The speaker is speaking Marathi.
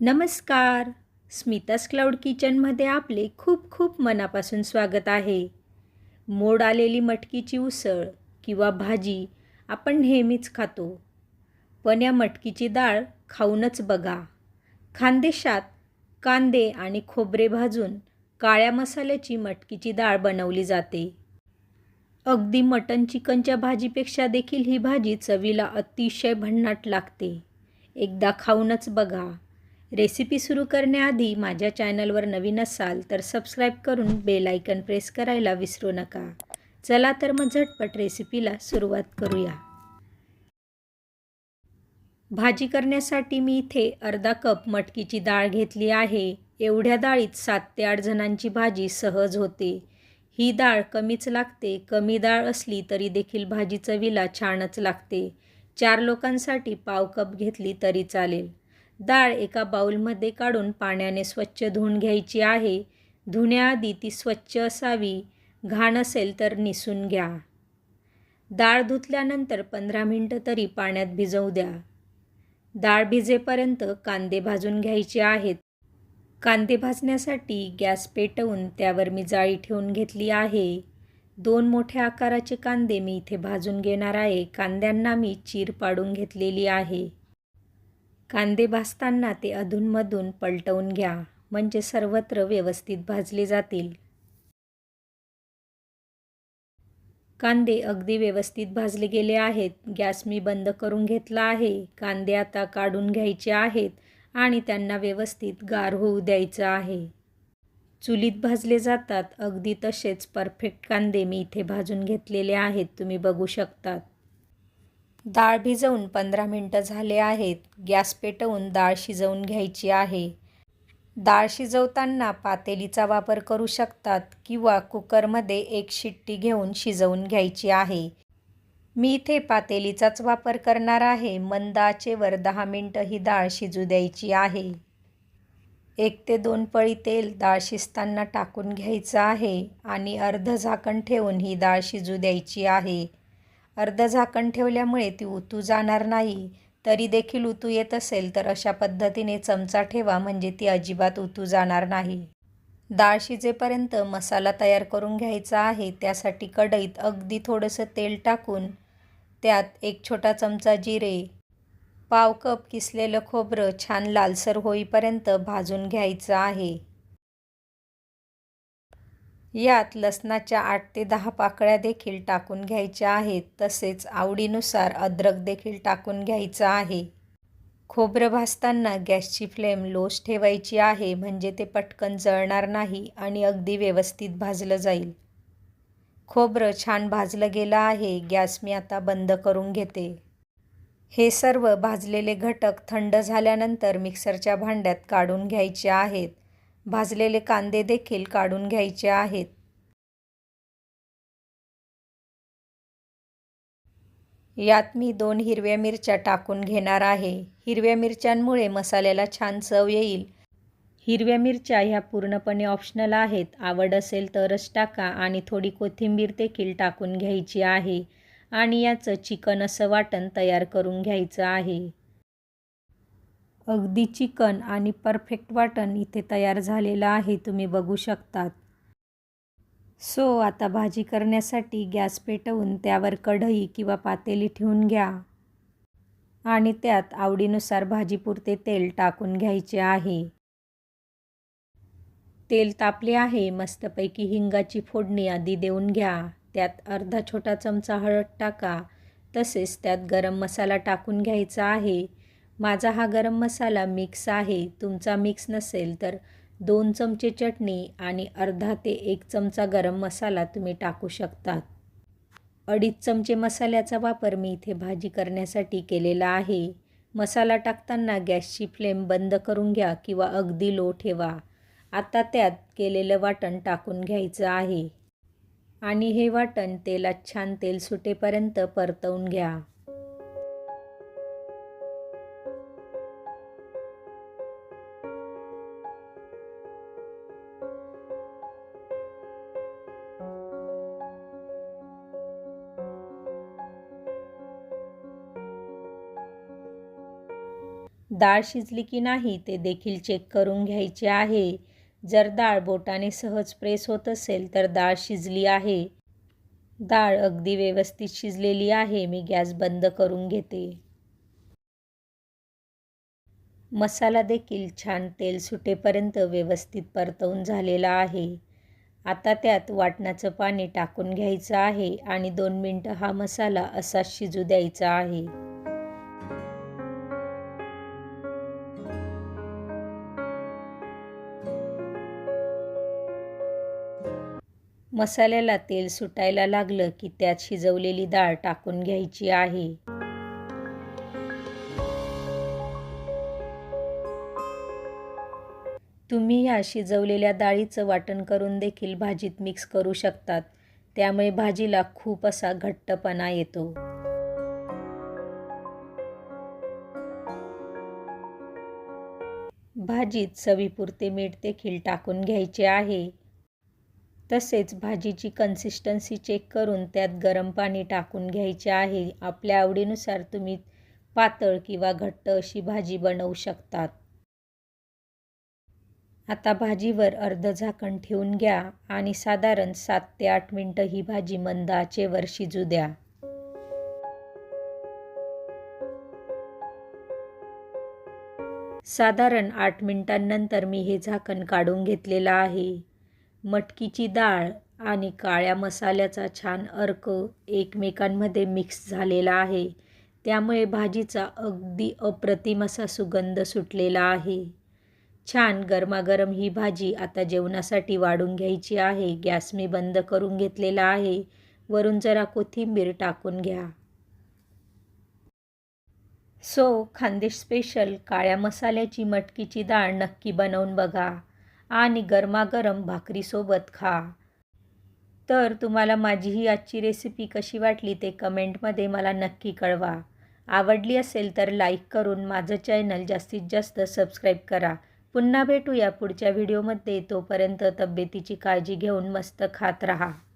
नमस्कार. स्मितास क्लाउड किचनमध्ये आपले खूप खूप मनापासून स्वागत आहे. मोड आलेली मटकीची उसळ किंवा भाजी आपण नेहमीच खातो. पण या मटकीची डाळ खाऊनच बघा. खानदेशात कांदे आणि खोबरे भाजून काळ्या मसाल्याची मटकीची डाळ बनवली जाते. अगदी मटन चिकनच्या भाजीपेक्षा देखील ही भाजी चवीला अतिशय भन्नाट लागते. एकदा खाऊनच बघा. रेसिपी सुरू करण्याआधी माझ्या चॅनलवर नवीन असाल तर सबस्क्राईब करून बेल आयकन प्रेस करायला विसरू नका. चला तर मग झटपट रेसिपीला सुरुवात करूया. भाजी करण्यासाठी मी इथे अर्धा कप मटकीची डाळ घेतली आहे. एवढ्या डाळीत सात ते आठ जणांची भाजी सहज होते. ही डाळ कमीच लागते. कमी डाळ असली तरी देखील भाजी चवीला छानच लागते. चार लोकांसाठी पाव कप घेतली तरी चालेल. डाळ एका बाऊलमध्ये काढून पाण्याने स्वच्छ धुवून घ्यायची आहे. धुण्याआधी ती स्वच्छ असावी. घाण असेल तर निसून घ्या. डाळ धुतल्यानंतर पंधरा मिनटं तरी पाण्यात भिजवू द्या. डाळ भिजेपर्यंत कांदे भाजून घ्यायचे आहेत. कांदे भाजण्यासाठी गॅस पेटवून त्यावर मी जाळी ठेवून घेतली आहे. दोन मोठ्या आकाराचे कांदे मी इथे भाजून घेणार आहे. कांद्यांना मी चीर पाडून घेतलेली आहे. कांदे भाजताना ते अधूनमधून पलटवून घ्या म्हणजे सर्वत्र व्यवस्थित भाजले जातील. कांदे अगदी व्यवस्थित भाजले गेले आहेत. गॅस मी बंद करून घेतला आहे. कांदे आता काढून घ्यायचे आहेत आणि त्यांना व्यवस्थित गार होऊ द्यायचं आहे. चुलीत भाजले जातात. अगदी तसेच परफेक्ट कांदे मी इथे भाजून घेतलेले आहेत. तुम्ही बघू शकतात. डाळ भिजवून पंधरा मिनटं झाले आहेत. गॅस पेटवून डाळ शिजवून घ्यायची आहे. डाळ शिजवताना पातेलीचा वापर करू शकतात किंवा कुकरमध्ये एक शिट्टी घेऊन शिजवून घ्यायची आहे. मी इथे पातेलीचाच वापर करणार आहे. मंद आचेवर दहा मिनटं ही डाळ शिजू द्यायची आहे. एक ते दोन पळी तेल डाळ शिजताना टाकून घ्यायचं आहे आणि अर्ध झाकण ठेवून ही डाळ शिजू द्यायची आहे. अर्ध झाकण ठेवल्यामुळे ती उतू जाणार नाही. तरी देखील उतू येत असेल तर अशा पद्धतीने चमचा ठेवा म्हणजे ती अजिबात उतू जाणार नाही. डाळ शिजेपर्यंत मसाला तयार करून घ्यायचा आहे. त्यासाठी कढईत अगदी थोडंसं तेल टाकून त्यात एक छोटा चमचा जिरे पाव कप किसलेलं खोबरं छान लालसर होईपर्यंत भाजून घ्यायचं आहे. यात लसणाच्या आठ ते दहा पाकळ्या देखील टाकून घ्यायच्या आहेत. तसेच आवडीनुसार अद्रक देखील टाकून घ्यायचं आहे. खोबरं भाजताना गॅसची फ्लेम लोच ठेवायची आहे म्हणजे ते पटकन जळणार नाही आणि अगदी व्यवस्थित भाजलं जाईल. खोबरं छान भाजलं गेलं आहे गॅस मी आता बंद करून घेते. हे सर्व भाजलेले घटक थंड झाल्यानंतर मिक्सरच्या भांड्यात काढून घ्यायचे आहेत. भाजलेले कांदे देखील काढून घ्यायचे आहेत. यात मी दोन हिरव्या मिरच्या टाकून घेणार आहे. हिरव्या मिरच्यांमुळे मसाल्याला छान चव येईल. हिरव्या मिरच्या ह्या पूर्णपणे ऑप्शनल आहेत. आवड असेल तरच टाका आणि थोडी कोथिंबीर देखील टाकून घ्यायची आहे. आणि याचं चिकन असं वाटण तयार करून घ्यायचं आहे. अगदी चिकन आणि परफेक्ट वाटण इथे तयार झालेलं आहे तुम्ही बघू शकतात. सो आता भाजी करण्यासाठी गॅस पेटवून त्यावर कढई किंवा पातेली ठेवून घ्या. आणि त्यात आवडीनुसार भाजीपुरते तेल टाकून घ्यायचे आहे. तेल तापले आहे मस्तपैकी हिंगाची फोडणी आधी देऊन घ्या. त्यात अर्धा छोटा चमचा हळद टाका. तसेच त्यात गरम मसाला टाकून घ्यायचा आहे. माझा हा गरम मसाला मिक्स आहे तुमचा मिक्स नसेल तर दोन चमचे चटणी आणि अर्धा ते एक चमचा गरम मसाला तुम्ही टाकू शकतात अडीच चमचे मसाल्याचा वापर मी इथे भाजी करण्यासाठी केलेला आहे. मसाला टाकताना गॅसची फ्लेम बंद करून घ्या किंवा अगदी लो ठेवा. आता त्यात केलेलं वाटण टाकून घ्यायचं आहे. आणि हे वाटण तेलात छान तेल सुटेपर्यंत परतवून घ्या. डाळ शिजली की नाही ते देखील चेक करून घ्यायचे आहे. जर डाळ बोटाने सहज प्रेस होत असेल तर डाळ शिजली आहे. डाळ अगदी व्यवस्थित शिजलेली आहे मी गॅस बंद करून घेते. मसाला देखील छान तेल सुटेपर्यंत व्यवस्थित परतवून झालेला आहे. आता त्यात वाटणाचं पाणी टाकून घ्यायचं आहे आणि दोन मिनटं हा मसाला असाच शिजू द्यायचा आहे. मसाल्याला तेल सुटायला लागलं की त्यात शिजवलेली डाळ टाकून घ्यायची आहे. तुम्ही ह्या शिजवलेल्या डाळीचं वाटण करून देखील भाजीत मिक्स करू शकतात. त्यामुळे भाजीला खूप असा घट्टपणा येतो. भाजीत चवीपुरते मीठ देखील टाकून घ्यायचे आहे. तसेच भाजीची कन्सिस्टन्सी चेक करून त्यात गरम पाणी टाकून घ्यायचे आहे. आपल्या आवडीनुसार तुम्ही पातळ किंवा घट्ट अशी भाजी बनवू शकतात. आता भाजीवर अर्ध झाकण ठेवून घ्या आणि साधारण सात ते आठ मिनटं ही भाजी मंद आचेवर शिजू द्या. साधारण आठ मिनिटांनंतर मी हे झाकण काढून घेतलेलं आहे. मटकीची डाळ आणि काळ्या मसाल्याचा छान अर्क एकमेकांमध्ये मिक्स झालेला आहे. त्यामुळे भाजीचा अगदी अप्रतिम असा सुगंध सुटलेला आहे. छान गरमागरम ही भाजी आता जेवणासाठी वाढून घ्यायची आहे. गॅस मी बंद करून घेतलेला आहे. वरून जरा कोथिंबीर टाकून घ्या. सो खानदेश स्पेशल काळ्या मसाल्याची मटकीची डाळ नक्की बनवून बघा. आणि गरमागरम भाकरीसोबत खा. तर तुम्हाला माझी ही आजची रेसिपी कशी वाटली ते कमेंटमध्ये मला नक्की कळवा. आवडली असेल तर लाईक करून माझं चॅनल जास्तीत जास्त सबस्क्राईब करा. पुन्हा भेटूया पुढच्या व्हिडिओमध्ये तोपर्यंत तब्येतीची काळजी घेऊन मस्त खात राहा.